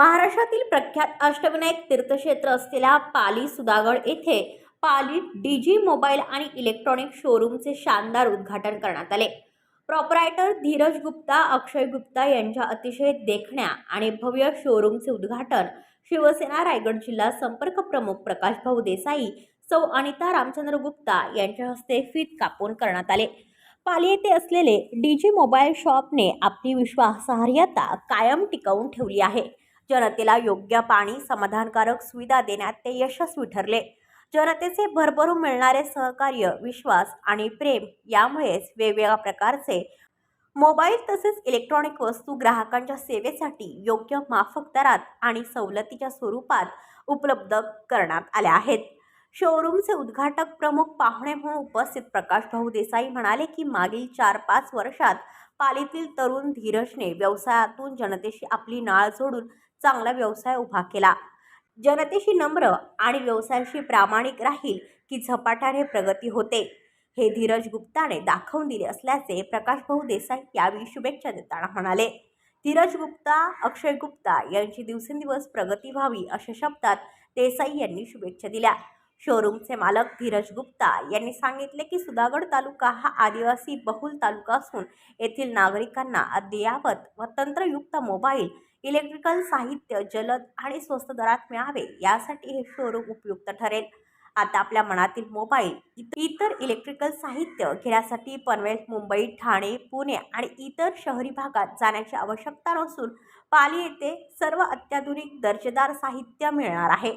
महाराष्ट्रातील प्रख्यात अष्टविनायक तीर्थक्षेत्र असलेल्या पाली सुधागड येथे पाली डीजी मोबाईल आणि इलेक्ट्रॉनिक शोरूमचे शानदार उद्घाटन करण्यात आले. प्रॉपरायटर धीरज गुप्ता अक्षय गुप्ता यांच्या अतिशय देखण्या आणि भव्य शोरूमचे उद्घाटन शिवसेना रायगड जिल्हा संपर्क प्रमुख प्रकाश भाऊ देसाई सौ अनिता रामचंद्र गुप्ता यांच्या हस्ते फीत कापून करण्यात आले. पाली येथे असलेले डीजी मोबाईल शॉपने आपली विश्वासार्हता कायम टिकवून ठेवली आहे. जनतेला योग्य पाणी समाधानकारक सुविधा देण्यात ते यशस्वी ठरले. जनतेचे भरभरून मिळणारे सहकार्य विश्वास आणि प्रेम यामुळेच वेगवेगळ्या प्रकारचे मोबाईल तसेच इलेक्ट्रॉनिक वस्तू ग्राहकांच्या सेवेसाठी योग्य माफक दरात आणि सवलतीच्या स्वरूपात उपलब्ध करण्यात आल्या आहेत. शोरूमचे उद्घाटक प्रमुख पाहुणे म्हणून उपस्थित प्रकाश भाऊ देसाई म्हणाले की मागील चार पाच वर्षात पालीतील तरुण धीरजने व्यवसायातून जनतेशी आपली नाळ जोडून चांगला व्यवसाय उभा केला. जनतेशी नम्र आणि व्यवसायाशी प्रामाणिक राहील की झपाट्याने प्रगती होते. हे धीरज गुप्ताने दाखवून दिले असल्याचे प्रकाश भाऊ देसाई यावेळी शुभेच्छा देताना म्हणाले. धीरज गुप्ता अक्षय गुप्ता यांची दिवसेंदिवस प्रगती व्हावी अशा शब्दात देसाई यांनी शुभेच्छा दिल्या. शोरूमचे मालक धीरज गुप्ता यांनी सांगितले की सुधागड तालुका हा आदिवासी बहुल तालुका असून येथील नागरिकांना अद्ययावत व तंत्रयुक्त मोबाईल इलेक्ट्रिकल साहित्य जलद आणि स्वस्त दरात मिळावे यासाठी हे शोरूम उपयुक्त ठरेल. आता आपल्या मनातील मोबाईल इतर इलेक्ट्रिकल साहित्य घेण्यासाठी पनवेल मुंबई ठाणे पुणे आणि इतर शहरी भागात जाण्याची आवश्यकता नसून पाली येथे सर्व अत्याधुनिक दर्जेदार साहित्य मिळणार आहे.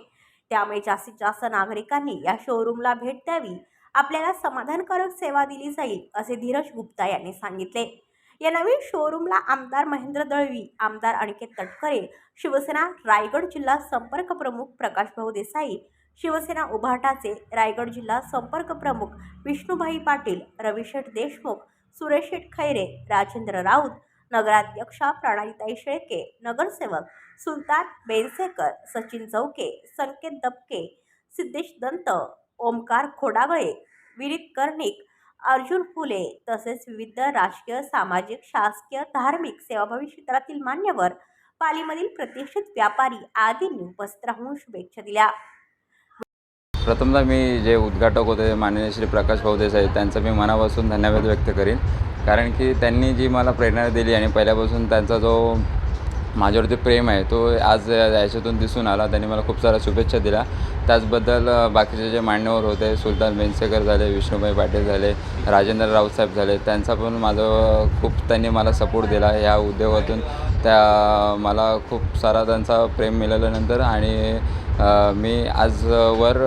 त्यामुळे जास्तीत जास्त नागरिकांनी या शोरूमला भेट द्यावी. आपल्याला समाधानकारक सेवा दिली जाईल असे धीरज गुप्ता यांनी सांगितले. या नवीन शोरूमला आमदार महेंद्र दळवी आमदार अनिकेत तटकरे शिवसेना रायगड जिल्हा संपर्क प्रमुख प्रकाश भाऊ देसाई शिवसेना उभाटाचे रायगड जिल्हा संपर्क प्रमुख विष्णुभाई पाटील रविशेठ देशमुख सुरेश शेठ खैरे राजेंद्र राऊत नगराध्यक्षा प्रणालीताई शेळके नगरसेवक सुलतान बेनसेकर सचिन चौके संकेत दबके सिद्धेश दंत ओमकार खोडागळे विनीत कर्णिक अर्जुन फुले तसेच विविध राजकीय सामाजिक शासकीय धार्मिक सेवाभावी क्षेत्रातील मान्यवर पालीमधील प्रतिष्ठित व्यापारी आदींनी उपस्थित राहून शुभेच्छा दिल्या. प्रथमतः मी जे उद्घाटक होते माननीय श्री प्रकाश भाऊ देसाई त्यांचं मी मनापासून धन्यवाद व्यक्त करीन. कारण की त्यांनी जी मला प्रेरणा दिली आणि पहिल्यापासून त्यांचा जो माझ्यावरती प्रेम आहे तो आज याच्यातून दिसून आला. त्यांनी मला खूप साऱ्या शुभेच्छा दिल्या. त्याचबद्दल बाकीचे जे मान्यवर होते सुलतान बेनसेकर झाले विष्णुभाई पाटील झाले राजेंद्र रावसाहेब झाले त्यांचा पण माझं खूप त्यांनी मला सपोर्ट दिला. ह्या उद्योगातून त्या मला खूप सारा त्यांचा प्रेम मिळाल्यानंतर आणि मी आजवर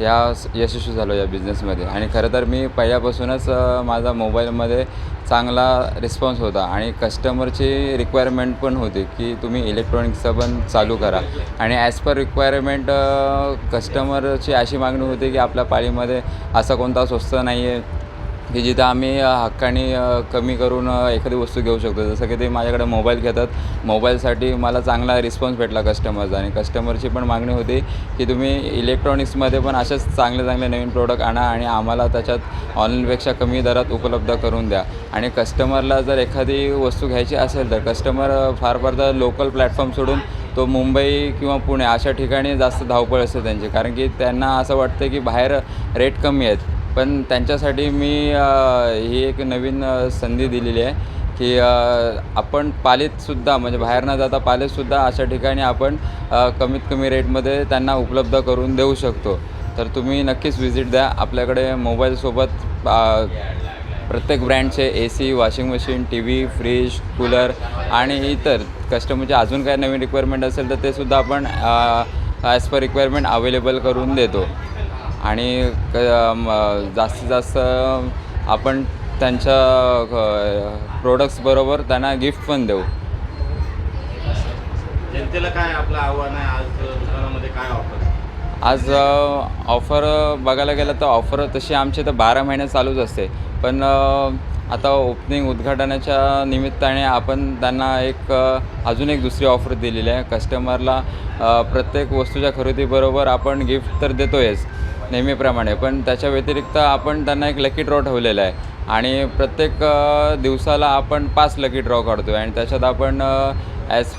या यशस्वी झालो या बिझनेसमध्ये आणि खरं तर मी पहिल्यापासूनच माझा मोबाईलमध्ये चांगला रिस्पॉन्स होता. आणि कस्टमरची रिक्वायरमेंट पण होती की तुम्ही इलेक्ट्रॉनिक्सचं पण चालू करा. आणि ॲज पर रिक्वायरमेंट कस्टमरची अशी मागणी होती की आपल्या पाळीमध्ये असा कोणता स्वस्त नाही आहे की जिथं आम्ही हक्काने कमी करून एखादी वस्तू घेऊ शकतो. जसं की ते माझ्याकडे मोबाईल घेतात. मोबाईलसाठी मला चांगला रिस्पॉन्स भेटला कस्टमरचा आणि कस्टमरची पण मागणी होती की तुम्ही इलेक्ट्रॉनिक्समध्ये पण असेच चांगले चांगले नवीन प्रोडक्ट आणा आणि आम्हाला त्याच्यात ऑनलाईनपेक्षा कमी दरात उपलब्ध करून द्या. आणि कस्टमरला जर एखादी वस्तू घ्यायची असेल तर कस्टमर फार फार तर लोकल प्लॅटफॉर्म सोडून तो मुंबई किंवा पुणे अशा ठिकाणी जास्त धावपळ असते त्यांची. कारण की त्यांना असं वाटतं की बाहेर रेट कमी आहेत. पण त्यांच्यासाठी मी ही एक नवीन संधी दिलेली आहे की आपण पालीतसुद्धा म्हणजे बाहेर न जाता पालीतसुद्धा अशा ठिकाणी आपण कमीत कमी रेटमध्ये त्यांना उपलब्ध करून देऊ शकतो. तर तुम्ही नक्कीच व्हिजिट द्या. आपल्याकडे मोबाईलसोबत प्रत्येक ब्रँडचे A C washing machine T V fridge cooler आणि इतर कस्टमरचे अजून काय नवीन रिक्वायरमेंट असेल तर ते सुद्धा आपण ॲज पर रिक्वायरमेंट अवेलेबल करून देतो. आणि क जास्तीत जास्त आपण त्यांच्या प्रोडक्ट्सबरोबर त्यांना गिफ्ट पण देऊ. जनतेला काय आपलं आव्हान आहे? आज दुकानामध्ये काय ऑफर आज ऑफर बघायला गेलं तर ऑफर तशी आमची तर बारा महिने चालूच असते. पण आता ओपनिंग उद्घाटनाच्या निमित्ताने आपण त्यांना एक अजून एक दुसरी ऑफर दिलेली आहे. कस्टमरला प्रत्येक वस्तूच्या खरेदीबरोबर आपण गिफ्ट तर देतोयच. नेहमीप्रमाणे. पण त्याच्या व्यतिरिक्त आपण त्यांना एक लकी ड्रॉ ठेवलेला आहे. आणि प्रत्येक दिवसाला आपण पाच लकी ड्रॉ काढतो आहे आणि त्याच्यात आपण ॲज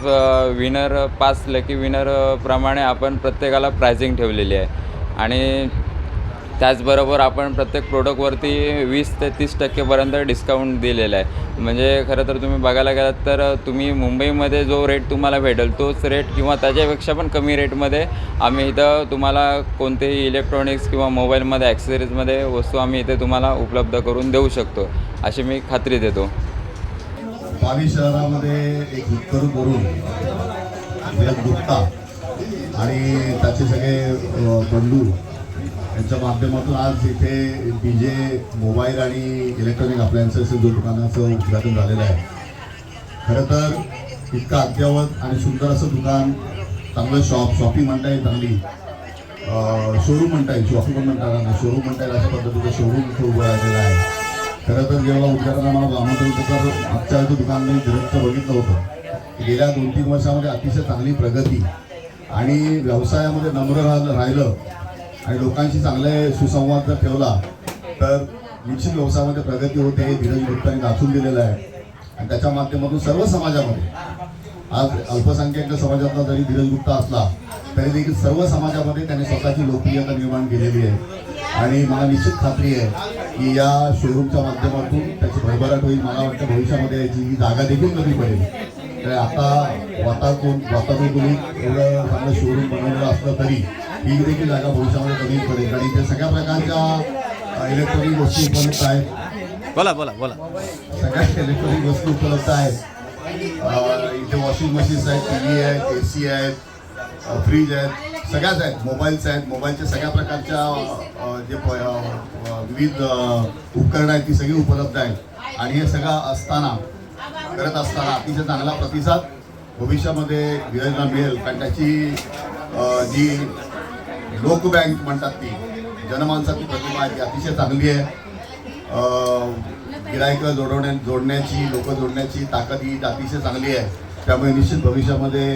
विनर पाच लकी विनर प्रमाणे आपण प्रत्येकाला प्रायझिंग ठेवलेली आहे. आणि त्याचबरोबर आपण प्रत्येक प्रोडक्टवरती वीस ते तीस टक्केपर्यंत डिस्काउंट दिलेला आहे. म्हणजे खरं तर तुम्ही बघायला गेलात तर तुम्ही मुंबईमध्ये जो रेट तुम्हाला भेटेल तोच रेट किंवा त्याच्यापेक्षा पण कमी रेटमध्ये आम्ही इथं तुम्हाला कोणतेही इलेक्ट्रॉनिक्स किंवा मोबाईलमध्ये ॲक्सेसरीजमध्ये वस्तू आम्ही इथे तुम्हाला उपलब्ध करून देऊ शकतो अशी मी खात्री देतो. पाली शहरामध्ये एक उत्तर करून गुप्ता आणि त्याचे सगळे बंधू यांच्या माध्यमातून आज इथे डी जे मोबाईल आणि इलेक्ट्रॉनिक अप्लायन्सेसचं जो दुकानाचं उद्घाटन झालेलं आहे. खरं तर इतकं अद्ययावत आणि सुंदर असं दुकान चांगलं शॉप शॉपिंग म्हणता येईल चांगली. शोरूम म्हणता येईल शॉपिंग पण म्हणता येणार शोरूम म्हणता येईल अशा पद्धतीचं शोरूम इथे उभं राहिलेलं आहे. खरं तर जेव्हा उद्घाटन मला आमंत्रण होतं तर दुकान मी direct बघितलं होतं. गेल्या दोन तीन वर्षामध्ये अतिशय चांगली प्रगती आणि व्यवसायामध्ये नम्र राहिलं राहिलं. आणि लोकांशी चांगले सुसंवाद जर ठेवला तर निश्चित व्यवसायामध्ये प्रगती होते हे धीरज गुप्तांनी दाखवून दिलेलं आहे. आणि त्याच्या माध्यमातून सर्व समाजामध्ये आज अल्पसंख्याक समाजातला जरी धीरज गुप्ता असला तरी देखील सर्व समाजामध्ये त्याने स्वतःची लोकप्रियता निर्माण केलेली आहे. आणि मला निश्चित खात्री आहे की या शोरूमच्या माध्यमातून त्याची भरभराट होईल. मला वाटतं भविष्यामध्ये याची ही जागा देखील कमी पडेल. तर आता वातावरण वातावरण एवढं चांगलं शोरूम बनवलेलं असलं तरी ही देखील जागा भविष्यामध्ये कमी पडेल. आणि इथे सगळ्या प्रकारच्या इलेक्ट्रॉनिक वस्तू उपलब्ध आहेत. बोला बोला बोला. सगळ्या इलेक्ट्रॉनिक वस्तू उपलब्ध आहेत. इथे वॉशिंग मशीन्स आहेत टी व्ही आहेत ए सी आहेत फ्रीज आहेत सगळ्याच आहेत. मोबाईल्स आहेत. मोबाईलच्या सगळ्या प्रकारच्या जे विविध उपकरणं आहेत ती सगळी उपलब्ध आहेत. आणि हे सगळं असताना करत असताना अतिशय चांगला प्रतिसाद भविष्यामध्ये धीरजला मिळेल. कारण त्याची जी लोक बँक म्हणतात ती. जनमानसाची प्रतिमा आहे ती अतिशय चांगली आहे. गिरायक जोडवण्या जोडण्याची लोक जोडण्याची ताकद ही अतिशय चांगली आहे. त्यामुळे निश्चित भविष्यामध्ये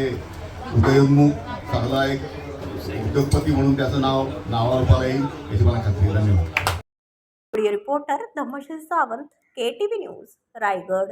उदयोन्मुख चांगला एक उद्योगपती म्हणून त्याचं नाव नावावर येईल याची मला खात्री धन्यवाद. Reporter Dhammasheel Sawant K T news Raigad.